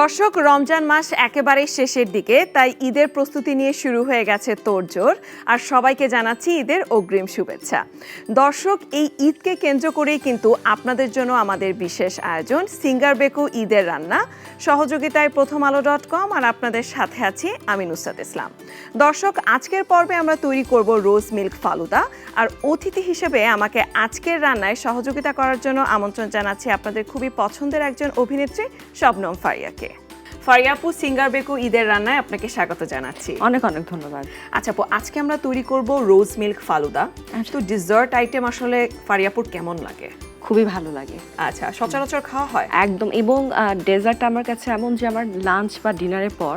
দর্শক, রমজান মাস একেবারে শেষের দিকে, তাই ঈদের প্রস্তুতি নিয়ে শুরু হয়ে গেছে তোড়জোড়। আর সবাইকে জানাচ্ছি ঈদের অগ্রিম শুভেচ্ছা। দর্শক, এই ঈদকে কেন্দ্র করেই কিন্তু আপনাদের জন্য আমাদের বিশেষ আয়োজন, সিঙ্গার বেকু ঈদের রান্না। সহযোগিতায় প্রথম আলো ডট কম আর আপনাদের সাথে আছি আমি নুসরাত ইসলাম। দর্শক, আজকের পর্বে আমরা তৈরি করব রোজ মিল্ক ফালুদা। আর অতিথি হিসেবে আমাকে আজকের রান্নায় সহযোগিতা করার জন্য আমন্ত্রণ জানাচ্ছি আপনাদের খুবই পছন্দের একজন অভিনেত্রী, শবনম ফারিয়াকে। ফারিয়াপু সিঙ্গার বেকু ঈদের রান্নায় আপনাকে স্বাগত জানাচ্ছি। অনেক অনেক ধন্যবাদ। আচ্ছা আপু আজকে আমরা তৈরি করব রোজ মিল্ক ফালুদা। তো ডিজার্ট আইটেম আসলে ফারিয়াপুর কেমন লাগে? খুবই ভালো লাগে। আচ্ছা সচরাচর খাওয়া হয়? একদম এবং ডেজার্ট আমার কাছে এমন যে আমার লাঞ্চ বা ডিনারের পর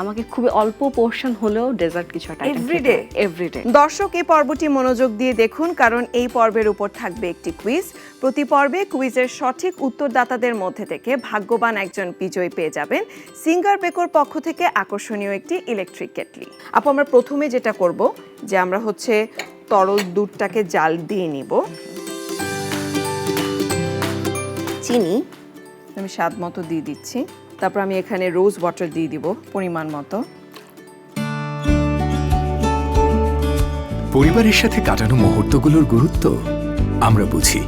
আমাকে খুবই অল্প পোর্শন হলেও ডেজার্ট কিছু একটা Everyday? এভরিডে দর্শক এই পর্বটি মনোযোগ দিয়ে দেখুন কারণ এই পর্বের উপর থাকবে একটি কুইজ প্রতি পর্বে কুইজের সঠিক উত্তরদাতাদের মধ্যে থেকে ভাগ্যবান একজন বিজয়ী পেয়ে যাবেন সিঙ্গার বেকোর পক্ষ থেকে আকর্ষণীয় একটি ইলেকট্রিক কেটলি আপু আমরা প্রথমে যেটা করব যে আমরা হচ্ছে তরল দুধটাকে জাল দিয়ে নিব। চিনি। আমি স্বাদ মতো দিয়ে দিচ্ছি। তারপর আমি এখানে রোজ ওয়াটার দিয়ে দিব পরিমাণ মতো। পরিবারের সাথে কাটানো মুহূর্তগুলোর গুরুত্ব আমরা বুঝি।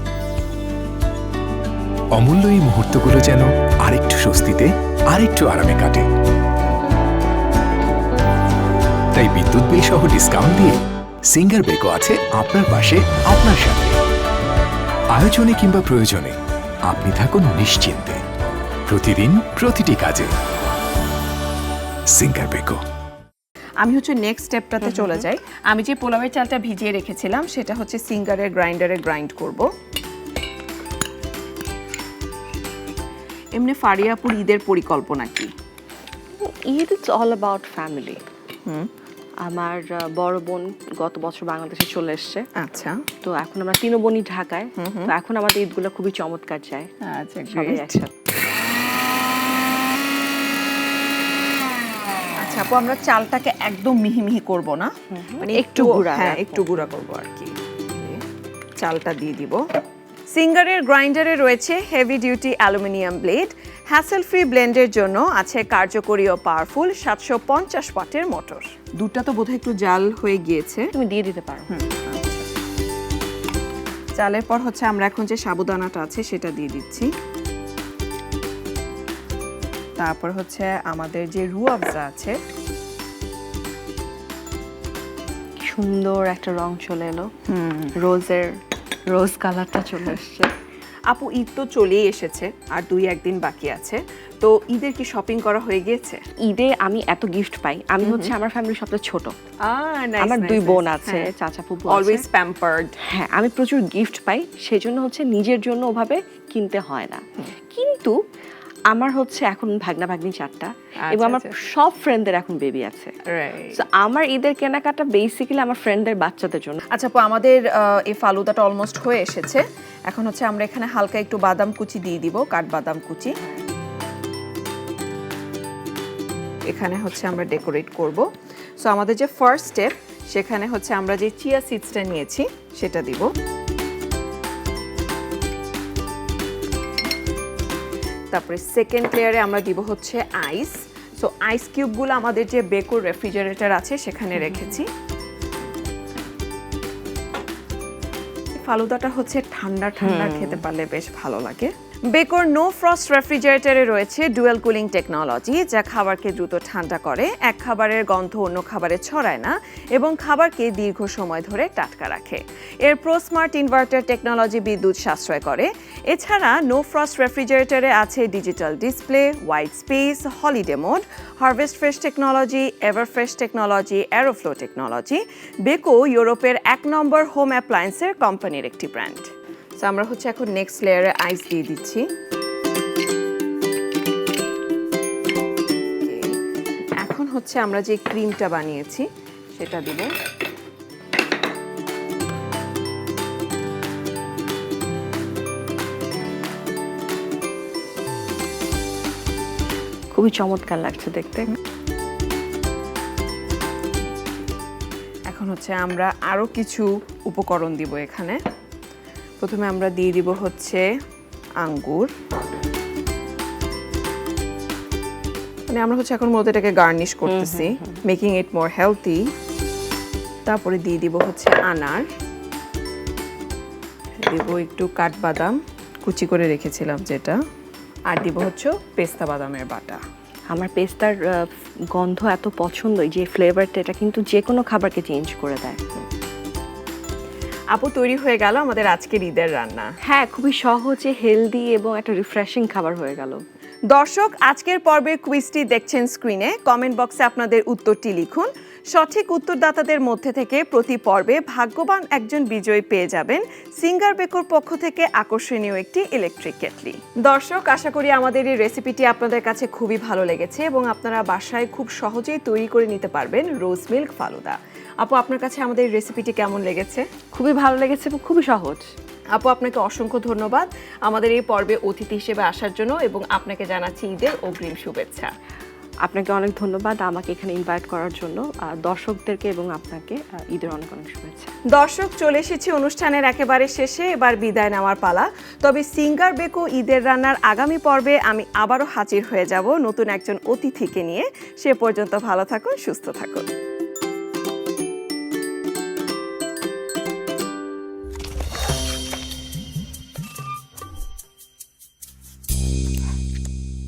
অমূল্য এই মুহূর্তগুলো যেন আরেকটু স্বস্তিতে আরেকটু আরামে কাটে। তাই বিদ্যুৎ বিল সহ ডিসকাউন্ট দিয়ে সিঙ্গার বেকো আছে আপনার পাশে আপনার সাথে। আয়োজনে কিংবা প্রয়োজনে আপনি থাকুন নিশ্চিন্তে। প্রতিদিন প্রতিটি কাজে। সিঙ্গার বেকো আমি হচ্ছে নেক্সট স্টেপটাতে চলে যাই। আমি যে পোলাওয়ের চালটা ভিজিয়ে রেখেছিলাম সেটা হচ্ছে সিঙ্গারের গ্রাইন্ডারে গ্রাইন্ড করব। এমনি ফারিয়াপুর ঈদের পরিকল্পনা কি? Eid it's all about family আমার বড় বোন গত বছর বাংলাদেশে চলে এসছে। আচ্ছা। তো এখন আমরা তিনও বোনই ঢাকায় তো এখন আমাদের ঈদগুলো খুবই চমৎকার যায়। আচ্ছা সবাই একসাথে। আচ্ছা আপু আমরা চালটাকে একদম মিহি মিহি করব না? মানে একটু গুঁড়া হ্যাঁ একটু গুঁড়া করব আর কি। চালটা দিয়ে দিব। সিঙ্গারের গ্রাইন্ডারে রয়েছে heavy duty aluminium blade. Hassle free ব্লেন্ডের জন্য আছে কার্যকরী ও পাওয়ারফুল সাতশো পঞ্চাশ ওয়াটের মোটর। দুধটা তো বোধহয় একটু জাল হয়ে গিয়েছে। তুমি দিয়ে দিতে পারো। চালের পর হচ্ছে আমরা এখন যে সাবুদানাটা আছে সেটা দিয়ে দিচ্ছি। তারপর হচ্ছে আমাদের যে রুয়াবজা আছে। সুন্দর একটা রং চলে এলো। রোজের রোজ কালারটা চলে এসছে। আপু ঈদ তো চলেই এসেছে আর দুই একদিন বাকি আছে। তো ঈদের কি শপিং করা হয়ে গিয়েছে? ঈদে আমি এত গিফট পাই। আমি হচ্ছে আমার ফ্যামিলির সবচেয়ে ছোট। আমার দুই বোন আছে চাচা ফুপু অলওয়েজ প্যাম্পার্ড হ্যাঁ আমি প্রচুর গিফট পাই সেজন্য হচ্ছে নিজের জন্য ওভাবে কিনতে হয় না। কিন্তু আমার হচ্ছে এখন ভাগনা ভাগ্নি চারটা এবং আমার আচ্ছা। সব ফ্রেন্ডদের এখন বেবি আছে। আমার ঈদের কেনাকাটা বেসিক্যালি আমার ফ্রেন্ডদের বাচ্চাদের জন্য। আচ্ছা আপু আমাদের এই ফালুদাটা অলমোস্ট হয়ে এসেছে। এখন হচ্ছে আমরা এখানে হালকা একটু বাদাম কুচি দিয়ে দিব কাঠবাদাম কুচি। এখানে হচ্ছে আমরা ডেকোরেট করব। সো আমাদের যে ফার্স্ট স্টেপ সেখানে হচ্ছে আমরা যে চিয়া সিডসটা নিয়েছি সেটা দিব। তারপরে সেকেন্ড লেয়ারে আমরা দিব হচ্ছে আইস সো আইস কিউবগুলো আমাদের যে বেকোর রেফ্রিজারেটর আছে সেখানে রেখেছি। ফালুদাটা হচ্ছে ঠান্ডা ঠান্ডা খেতে পারলে বেশ ভালো লাগে। বেকোর নো ফ্রস্ট রেফ্রিজারেটরে রয়েছে ডুয়েল কুলিং টেকনোলজি, যা খাবারকে দ্রুত ঠান্ডা করে। এক খাবারের গন্ধ অন্য খাবারে ছড়ায় না এবং খাবারকে দীর্ঘ সময় ধরে টাটকা রাখে। এর প্রো স্মার্ট ইনভার্টার টেকনোলজি বিদ্যুৎ সাশ্রয় করে। এছাড়া নো ফ্রস্ট রেফ্রিজারেটরে আছে digital display, white space, holiday mode, harvest fresh technology, ever fresh technology aeroflow technology. Beko ইউরোপের এক নম্বর হোম অ্যাপ্লায়েন্সের কোম্পানির একটি ব্র্যান্ড। সো আমরা হচ্ছে এখন নেক্সট লেয়ারে আইস দিয়ে দিচ্ছি। এখন হচ্ছে আমরা যে ক্রিমটা বানিয়েছি, সেটা দিব। খুবই চমৎকার লাগছে দেখতে। এখন হচ্ছে আমরা আরও কিছু উপকরণ দিব এখানে। প্রথমে আমরা দিয়ে দিব হচ্ছে আঙ্গুর। মানে আমরা হচ্ছে এখন এটাকে গার্নিশ করতেছি মেকিং ইট মোর হেলদি তারপরে দিয়ে দিব হচ্ছে আনার। দিব একটু কাঠবাদাম কুচি করে রেখেছিলাম যেটা। আর দিব হচ্ছে পেস্তা বাদামের বাটা। আমার পেস্তার গন্ধ এত পছন্দ এই যে ফ্লেভারটা এটা কিন্তু যে কোনো খাবারকে চেঞ্জ করে দেয়। আপু তৈরি হয়ে গেল আমাদের আজকের ঈদের রান্না। হ্যাঁ খুবই সহজে হেলদি এবং একটা রিফ্রেশিং খাবার হয়ে গেল। দর্শক আজকের পর্বের কুইজটি দেখছেন স্ক্রিনে কমেন্ট বক্সে আপনাদের উত্তরটি লিখুন। সঠিক উত্তরদাতাদের মধ্যে থেকে প্রতি পর্বে ভাগ্যবান একজন বিজয়ী পেয়ে যাবেন সিঙ্গার বেকোর পক্ষ থেকে আকর্ষণীয় একটি ইলেকট্রিক কেটলি। দর্শক আশা করি আমাদের এই রেসিপিটি আপনাদের কাছে খুবই ভালো লেগেছে এবং আপনারা বাসায় খুব সহজেই তৈরি করে নিতে পারবেন রোজ মিল্ক ফালুদা। আপু আপনার কাছে আমাদের এই রেসিপিটি কেমন লেগেছে? খুবই ভালো লেগেছে এবং খুবই সহজ। আপু আপনাকে অসংখ্য ধন্যবাদ আমাদের এই পর্বে অতিথি হিসেবে আসার জন্য এবং আপনাকে জানাচ্ছি ঈদের অগ্রিম শুভেচ্ছা। আপনাকে অনেক ধন্যবাদ আমাকে এখানে ইনভাইট করার জন্য দর্শকদেরকে এবং আপনাকে ঈদের অনেক অনেক শুভেচ্ছা। দর্শক চলে এসেছি অনুষ্ঠানের একেবারে শেষে এবার বিদায় নেওয়ার পালা। তবে সিঙ্গার বেকো ঈদের রান্নার আগামী পর্বে আমি আবারও হাজির হয়ে যাব নতুন একজন অতিথিকে নিয়ে। সে পর্যন্ত ভালো থাকুন সুস্থ থাকুন।